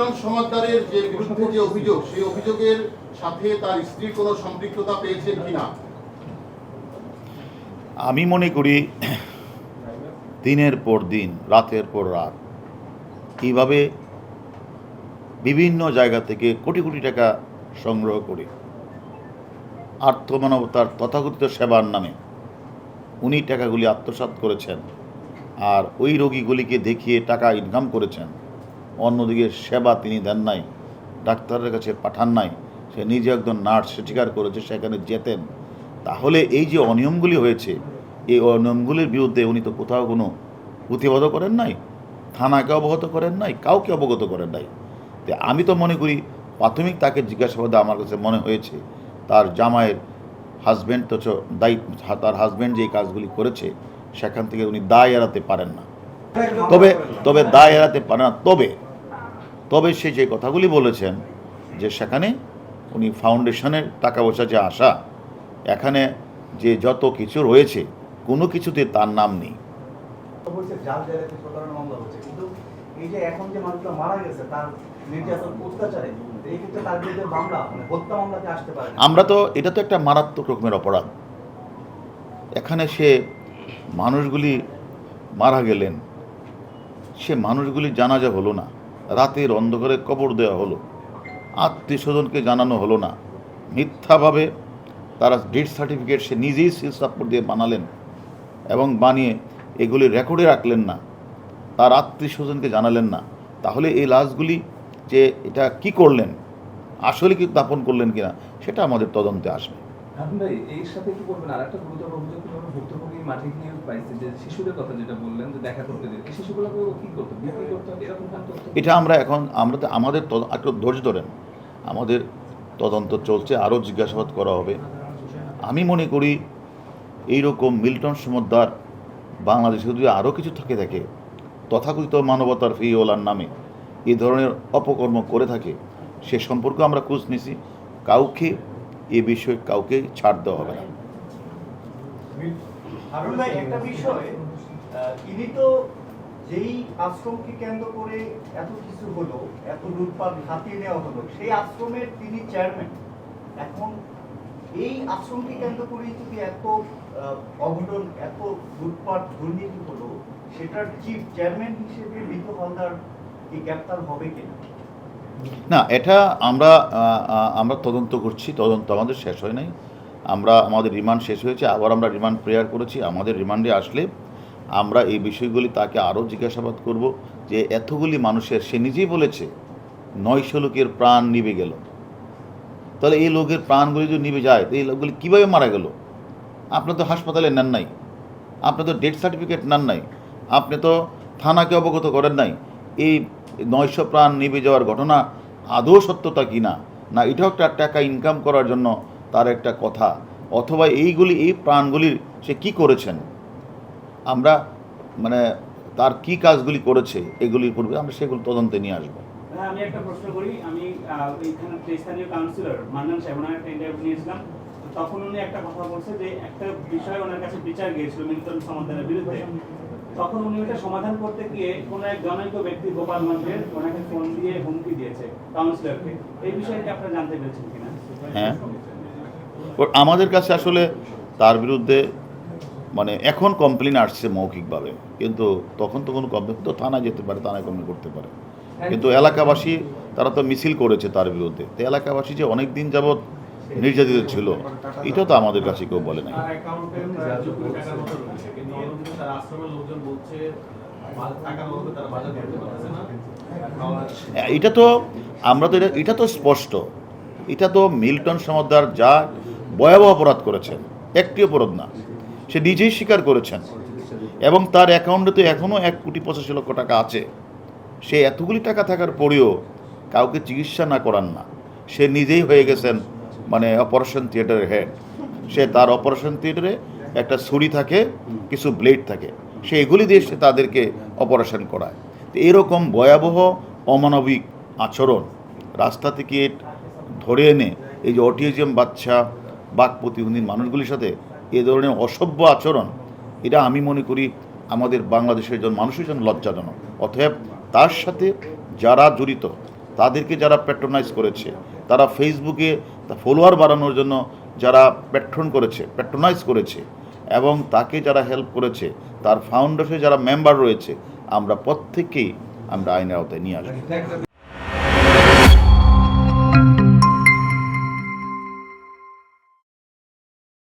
Milton সমাদ্দারের যে বিরুদ্ধে যে অভিযোগ, সেই অভিযোগের সাথে তার স্ত্রীর কোনো সম্পৃক্ততা পেয়েছেন কিনা? আমি মনে করি, দিনের পর দিন, রাতের পর রাত, এইভাবে বিভিন্ন জায়গা থেকে কোটি কোটি টাকা সংগ্রহ করে আর্থমানবতার তথাকথিত সেবার নামে উনি টাকাগুলি আত্মসাৎ করেছেন আর ওই রোগীগুলিকে দেখিয়ে টাকা ইনকাম করেছেন। অন্যদিকে সেবা তিনি দেন নাই, ডাক্তারের কাছে পাঠান নাই, সে নিজে একজন নার্স স্বীকার করেছে, সেখানে যেতেন। তাহলে এই যে অনিয়মগুলি হয়েছে, এই অনিয়মগুলির বিরুদ্ধে উনি তো কোথাও কোনো প্রতিবাদও করেন নাই, থানাকে অবগত করেন নাই, কাউকে অবগত করেন নাই। তো আমি তো মনে করি, প্রাথমিক তাকে জিজ্ঞাসাবাদে আমার কাছে মনে হয়েছে, তার জামাইয়ের হাজব্যান্ড তো চ- দায়ী তার হাজব্যান্ড যে কাজগুলি করেছে, সেখান থেকে উনি দায় এড়াতে পারেন না। তবে তবে দায় এড়াতে পারে না। তবে তবে সে যে কথাগুলি বলেছেন যে সেখানে উনি ফাউন্ডেশনের টাকা পয়সা যে আসা এখানে যে যত কিছু রয়েছে কোনো কিছুতে তার নাম নেই। এই যে এখন যে মানুষটা মারা গেছে তার অত্যাচারে মানে। আমরা তো এটা তো একটা মারাত্মক রকমের অপরাধ। এখানে সে মানুষগুলি মারা গেলেন সে মানুষগুলি জানাজা হলো না। রাতের অন্ধকারে কবর দেওয়া হলো। আত্মীয় স্বজনকে জানানো হলো না। মিথ্যাভাবে তারা ডেথ সার্টিফিকেট সে নিজেই সিল সাপোর্ট দিয়ে বানালেন এবং বানিয়ে এগুলি রেকর্ডে রাখলেন না। তার আত্মীয় স্বজনকে জানালেন না। তাহলে এই লাশগুলি যে এটা কি করলেন? আসলে কি দাপন করলেন কিনা? সেটা আমাদের তদন্তে আসবে। হারুন ভাই, এর সাথে করবেন। আর একটা গুরুতর অভিযোগ হলো ভুক্তভোগী মাঠে গিয়ে পাইছে। যে শিশুদের কথা যেটা বললেন, যে দেখা করতে শিশুগুলোকে কি করতো? বিক্রি করতো? এরকম এটা আমরা এখন, আমরা তো, আমাদের একটু ধৈর্য ধরেন। আমাদের তদন্ত চলছে, আরও জিজ্ঞাসাবাদ করা হবে। আমি মনে করি, এইরকম মিল্টন সমুদ্র বাংলাদেশে যদি আরও কিছু থেকে, থাকে, তথাকথিত মানবতার ফিওলার নামে এই ধরনের অপকর্ম করে থাকে, সে সম্পর্কে আমরা খোঁজ নিছি। কাউকে এ বিষয়ে কাউকে ছাড় দেওয়া হবে না। যেই আশ্রমকে কেন্দ্র করে এত কিছু হলো, এত লুটপাট হাতিয়ে নেওয়া হলো, সেই আশ্রমের তিনি চেয়ারম্যান এখন এই আশ্রমকে কেন্দ্র করেই যদি এত অঘটন, এত লুটপাট, দুর্নীতি হলো, সেটার চিফ চেয়ারম্যান হিসেবে মৃত হালদার গ্রেপ্তার হবে কিনা? না, এটা আমরা আমরা তদন্ত করছি, তদন্ত আমাদের শেষ হয় নাই। আমরা, আমাদের রিমান্ড শেষ হয়েছে, আবার আমরা রিমান্ড প্রেয়ার করেছি, আমাদের রিমান্ডে আসলে আমরা এই বিষয়গুলি তাকে আরও জিজ্ঞাসাবাদ করব যে এতগুলি মানুষের, সে নিজেই বলেছে, নয়শো লোকের প্রাণ নিবে গেল। তাহলে এই লোকের প্রাণগুলি যদি নিবে যায়, তো এই লোকগুলি কীভাবে মারা গেল? আপনি তো হাসপাতালে নেন নাই, আপনি তো ডেথ সার্টিফিকেট নেন নাই, আপনি তো থানাকে অবগত করেন নাই। এই নয়শো প্রাণ নিভে যাওয়ার ঘটনা আদৌ সত্যতা কি না? না, এটাও একটা টাকা ইনকাম করার জন্য তার একটা কথা। অথবা এইগুলি, এই প্রাণগুলির সে কি করেছেন? আমরা মানে তার কি কাজগুলি করেছে, এগুলির পূর্বে আমরা সেগুলো তদন্তে নিয়ে আসব। আমি একটা প্রশ্ন করি। আমি স্থানীয় কাউন্সিলর মান্নান সাহেব, ওনার একটা ইন্টারভিউ নিয়েছিলাম। তখন উনি একটা কথা বলছে যে, একটা বিষয় ওনার কাছে বিচার গিয়েছিল বিরুদ্ধে। তখন উনি ওটা সমাধান করতে গিয়ে কোনো এক জনৈক ব্যক্তি গোপালগঞ্জের ওনাকে ফোন দিয়ে হুমকি দিয়েছে কাউন্সিলরকে এই বিষয়ে আপনারা জানতে পেরেছেন কিনা? হ্যাঁ। আমাদের কাছে আসলে তার বিরুদ্ধে মানে এখন কমপ্লেন আসছে মৌখিকভাবে কিন্তু তখন তো কোনো কমপ্লেন তো থানায় যেতে পারে থানায় কমপ্লেন করতে পারে। কিন্তু এলাকাবাসী তারা তো মিছিল করেছে তার বিরুদ্ধে। তো এলাকাবাসী যে অনেক দিন যাবৎ নির্যাতিত ছিল। এটাও তো আমাদের কাছে কেউ বলে নাই। এটা তো আমরা তো এটা এটা তো স্পষ্ট। এটা তো মিল্টন সমদ্দার যা ভয়াবহ অপরাধ করেছেন, একটি অপরাধ না, সে নিজেই স্বীকার করেছেন। এবং তার অ্যাকাউন্টে তো এখনও এক কোটি পঁচাশি লক্ষ টাকা আছে। সে এতগুলি টাকা থাকার পরেও কাউকে চিকিৎসা না করান না। সে নিজেই হয়ে গেছেন মানে অপারেশন থিয়েটারের হেড সে তার অপারেশন থিয়েটারে একটা ছুরি থাকে, কিছু ব্লেড থাকে। সে এগুলি দিয়ে সে তাদেরকে অপারেশন করায়। তো এরকম ভয়াবহ অমানবিক আচরণ রাস্তা থেকে ধরে এনে এই যে অটিজম বাচ্চা, বাক প্রতিবন্ধী মানুষগুলির সাথে এ ধরনের অসভ্য আচরণ, এটা আমি মনে করি আমাদের বাংলাদেশের জন মানুষের জন্য লজ্জাজনক। অতএব তার সাথে যারা জড়িত তাদেরকে যারা প্যাট্রোনাইজ করেছে, তারা ফেসবুকে ফলোয়ার বাড়ানোর জন্য যারা প্যাট্রন করেছে প্যাট্রোনাইজ করেছে এবং তাকে যারা হেল্প করেছে, তার ফাউন্ডেশনে যারা মেম্বার রয়েছে, আমরা প্রত্যেককেই আমরা আইনের আওতায় নিয়ে আসব।